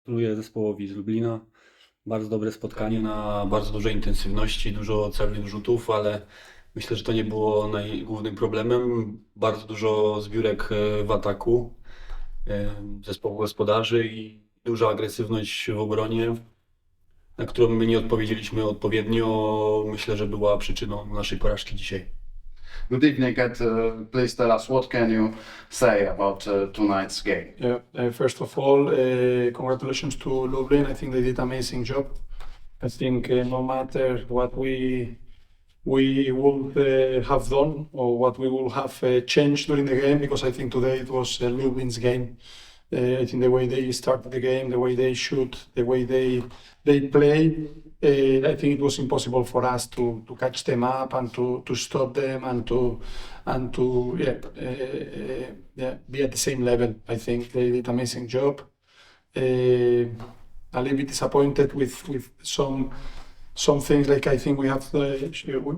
Gratuluję zespołowi z Lublina. Bardzo dobre spotkanie na bardzo dużej intensywności, dużo celnych rzutów, ale myślę, że to nie było najgłównym problemem. Bardzo dużo zbiórek e, w ataku e, zespołu gospodarzy i duża agresywność w obronie, na którą my nie odpowiedzieliśmy odpowiednio. Myślę, że była przyczyną naszej porażki dzisiaj. Good evening, Ed. Uh, please tell us what can you say about uh, tonight's game? Yeah, uh, first of all, uh, congratulations to Lublin. I think they did an amazing job. I think uh, no matter what we we would have done or what we will have changed during the game, because I think today it was Lublin's game. Uh, I think the way they started the game, the way they shoot, the way they they play, uh, I think it was impossible for us to, to catch them up and to, to stop them and to and to yeah, uh, uh, yeah be at the same level. I think they did amazing job. Uh, a little bit disappointed with with some some things like I think we have uh,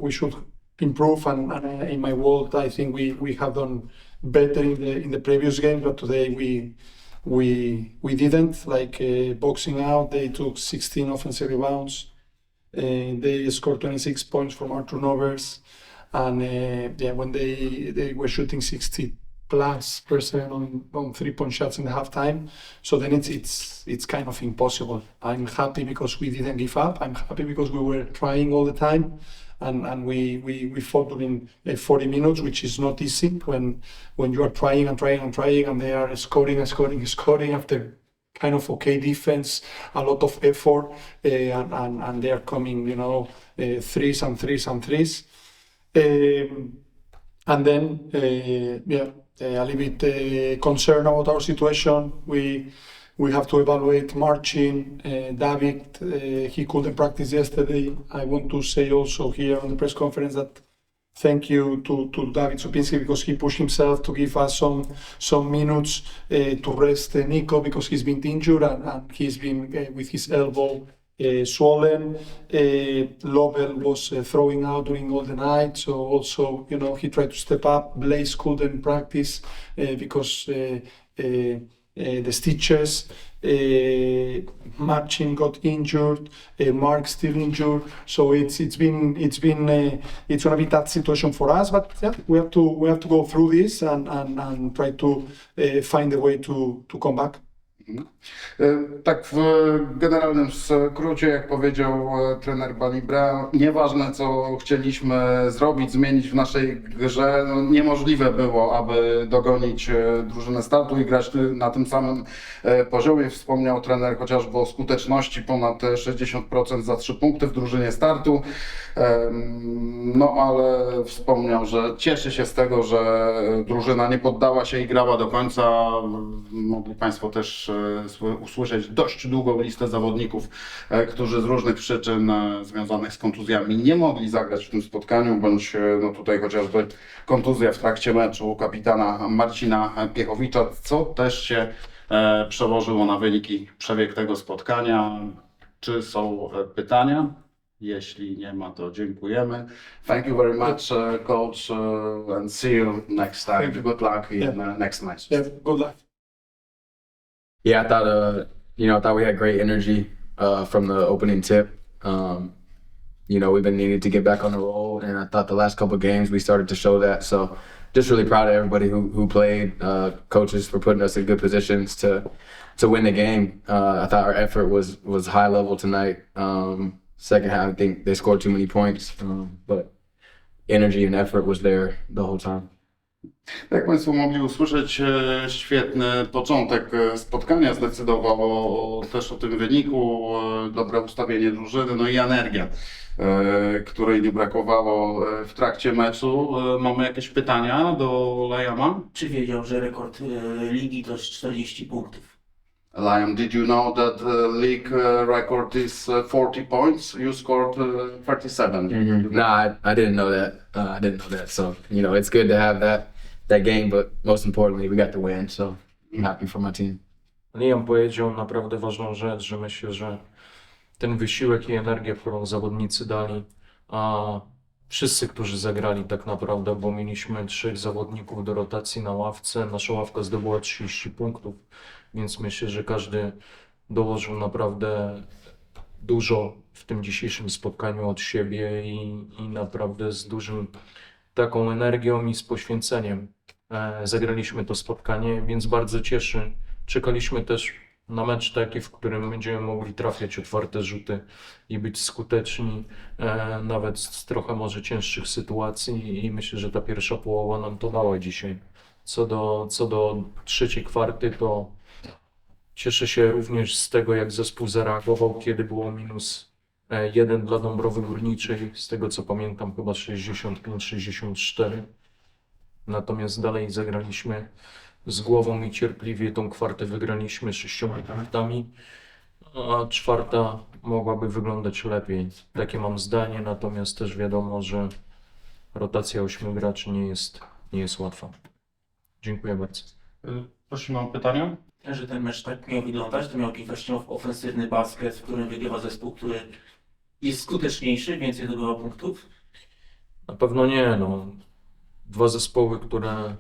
we should improve and, and uh, in my world I think we, we have done better in the in the previous games but today we we we didn't like uh, boxing out they took 16 offensive rebounds uh, they scored 26 points from our turnovers and uh, yeah when they they were shooting 60 plus percent on, on three point shots in the halftime so then it's it's it's kind of impossible. I'm happy because we didn't give up. I'm happy because we were trying all the time and and we we, we fought during uh, 40 minutes which is not easy when when you are trying and trying and trying and they are scoring and scoring and scoring after kind of okay defense a lot of effort uh, and, and and they are coming you know uh, threes and threes and threes um, and then, uh, yeah, a little bit concerned about our situation. We we have to evaluate Marcin, uh, David. Uh, he couldn't practice yesterday. I want to say also here on the press conference that thank you to, to David Supinski because he pushed himself to give us some some minutes uh, to rest uh, Nico because he's been injured and, and he's been uh, with his elbow uh, swollen. Uh, Lovell was uh, throwing out during all the night, so also you know he tried to step up. Blaze couldn't practice uh, because the stitches. Uh, Marcin got injured. Uh, Mark still injured. So it's it's been it's been it's gonna be that situation for us. But yeah, we have to we have to go through this and and, and try to find a way to to come back. E, Tak w generalnym skrócie, jak powiedział e, trener Balibra, nieważne co chcieliśmy zrobić, zmienić w naszej grze, no niemożliwe było, aby dogonić e, drużynę startu i grać na tym samym poziomie. Wspomniał trener chociażby o skuteczności ponad 60% za 3 punkty w drużynie startu. No ale wspomniał, że cieszy się z tego, że drużyna nie poddała się i grała do końca. Mogli Państwo też usłyszeć dość długą listę zawodników, e, którzy z różnych przyczyn e, związanych z kontuzjami nie mogli zagrać w tym spotkaniu, bądź e, no tutaj chociażby kontuzja w trakcie meczu kapitana Marcina Piechowicza, co też się przełożyło na wyniki przebieg tego spotkania. Czy są pytania? Jeśli nie ma, to dziękujemy. Thank you very much, uh, coach, uh, and see you next time. Good luck in Yeah. uh, next match. Yeah, good luck. Yeah, I thought uh, you know, I thought we had great energy uh, from the opening tip. Um, you know, we've been needing to get back on the roll, and I thought the last couple games we started to show that. So, just really proud of everybody who who played, uh, coaches for putting us in good positions to to win the game. Uh, I thought our effort was was high level tonight. Um, second half, I think they scored too many points, um, but energy and effort was there the whole time. Jak Państwo mogli usłyszeć, e, świetny początek e, spotkania zdecydował o, o, też o tym wyniku, e, dobre ustawienie drużyny, no i energia, której nie brakowało w trakcie meczu. Mamy jakieś pytania do Lajama? Czy wiedział, że rekord ligi to jest 40 punktów? Liam, did you know that the league uh, record is uh, 40 points? You scored uh, 37. No, I, I didn't know that. Uh, I didn't know that. So you know, it's good to have that that game, but most importantly, we got the win. So I'm happy for my team. Liam powiedział naprawdę ważną rzecz, że myślę, że ten wysiłek i energia, którą zawodnicy dali, a wszyscy, którzy zagrali tak naprawdę, bo mieliśmy trzech zawodników do rotacji na ławce, nasza ławka zdobyła 30 punktów, więc myślę, że każdy dołożył naprawdę dużo w tym dzisiejszym spotkaniu od siebie i, i naprawdę z dużym taką energią i z poświęceniem e, zagraliśmy to spotkanie, więc bardzo cieszy. Czekaliśmy też na mecz taki, w którym będziemy mogli trafiać otwarte rzuty i być skuteczni, e, nawet z trochę może cięższych sytuacji i myślę, że ta pierwsza połowa nam to dała dzisiaj. Co do, co do trzeciej kwarty, to cieszę się również z tego, jak zespół zareagował, kiedy było minus e, jeden dla Dąbrowy Górniczej, z tego co pamiętam chyba 65-64. Natomiast dalej zagraliśmy z głową i cierpliwie tą kwartę wygraliśmy sześcioma punktami, a czwarta mogłaby wyglądać lepiej. Takie mam zdanie, natomiast też wiadomo, że rotacja ośmiu graczy nie jest, nie jest łatwa. Dziękuję bardzo. Prosimy o pytania. Że ten mecz tak miał wyglądać, to miał właśnie ofensywny basket, w którym wygrywa zespół, który jest skuteczniejszy, więcej zdobywa punktów. Na pewno nie, no. Dwa zespoły, które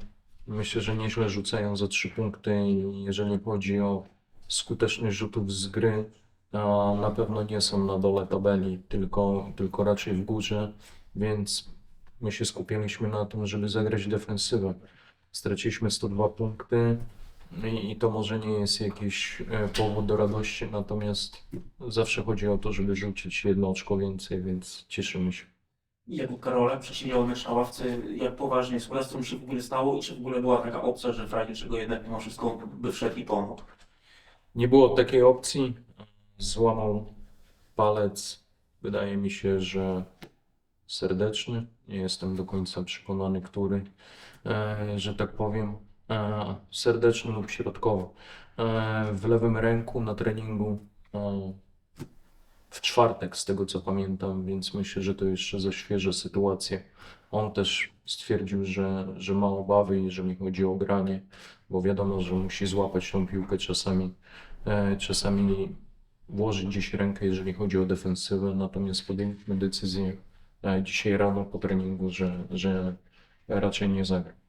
myślę, że nieźle rzucają za trzy punkty i jeżeli chodzi o skuteczność rzutów z gry, na pewno nie są na dole tabeli, tylko, tylko raczej w górze, więc my się skupiliśmy na tym, żeby zagrać defensywę. Straciliśmy 102 punkty i, i to może nie jest jakiś e, powód do radości, natomiast zawsze chodzi o to, żeby rzucić jedno oczko więcej, więc cieszymy się. Jakub Karola przesiedział mecz na ławce, jak poważnie z tym się w ogóle stało i czy w ogóle była taka opcja, że w razie czego jednak mimo wszystko by wszedł i pomógł. Nie było takiej opcji. Złamał palec. Wydaje mi się, że serdeczny. Nie jestem do końca przekonany, który, e, że tak powiem, serdeczny lub środkowo. E, w lewym ręku na treningu e, w czwartek, z tego co pamiętam, więc myślę, że to jeszcze za świeże sytuacje. On też stwierdził, że, że ma obawy, jeżeli chodzi o granie, bo wiadomo, że musi złapać tą piłkę czasami e, czasami włożyć gdzieś rękę, jeżeli chodzi o defensywę, natomiast podjęliśmy decyzję e, dzisiaj rano po treningu, że, że raczej nie zagra.